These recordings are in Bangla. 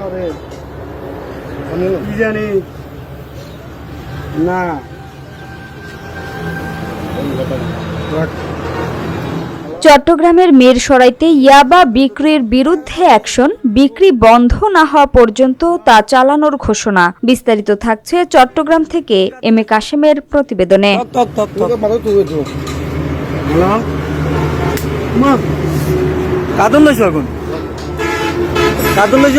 করে। কি জানি? না। চট্টগ্রামের মিরসরাইতে ইয়াবা বিক্রির বিরুদ্ধে অ্যাকশন বিক্রি বন্ধ না হওয়া পর্যন্ত তা চালানোর ঘোষণা। বিস্তারিত থাকছে চট্টগ্রাম থেকে এম এ কাশেমের প্রতিবেদনে। কাদন লইছ এখন? কাদন লইছ?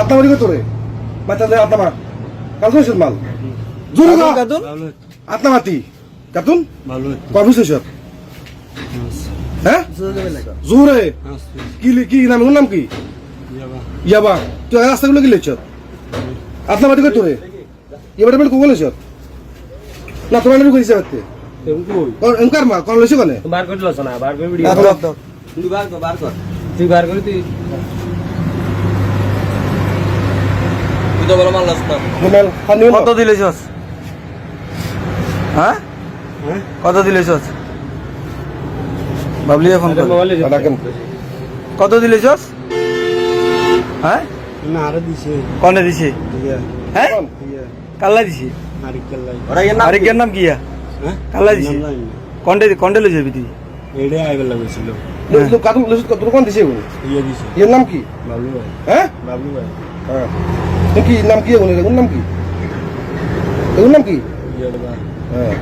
আত্মা মারি তোরে। বাচ্চাদের আত্মা কাল কইছিস মাল? জোরে কাদন? না কাদন? আত্মা মাতি কাতুন কবি শেষত হ্যাঁ? জোরে। কি কি নাম ওর নাম কি? ইয়াবা। তুই রাস্তাগুলো কি লেছত আত্মা মাতি কই তোরে। এবারে বেল কোন লেছত না তোমার নাম কইছে বাতে এনকার মা কোন লেছ কোনে বার করে লস না বার করে ভিডিও দাও, দাও, দাও। তুই বার করে তুই তুই তো বলো মাল লস না মোবাইল কত দিলেছস হ্যাঁ? কত দিলেছস বাবলি ফোন কত দিলেছস হ্যাঁ? না আরও দিছে। কনে দিছে? হ্যাঁ? কাল্লা দিছে? ওরা এর নাম আরেকের নাম কিয়া হ্যাঁ? কাল্লা দিছে? কন্ডে কন্ডে লই যাবি তুই এডে আইবে কাতুন লেছত তোর কোন দিছে ইয়ে দিছে। এর নাম কি? হ্যাঁ? হ্যাঁ। কি নাম কি ওগুলো এগুলোর নাম কি? এগুলোর নাম কি? ইয়ে হ্যাঁ।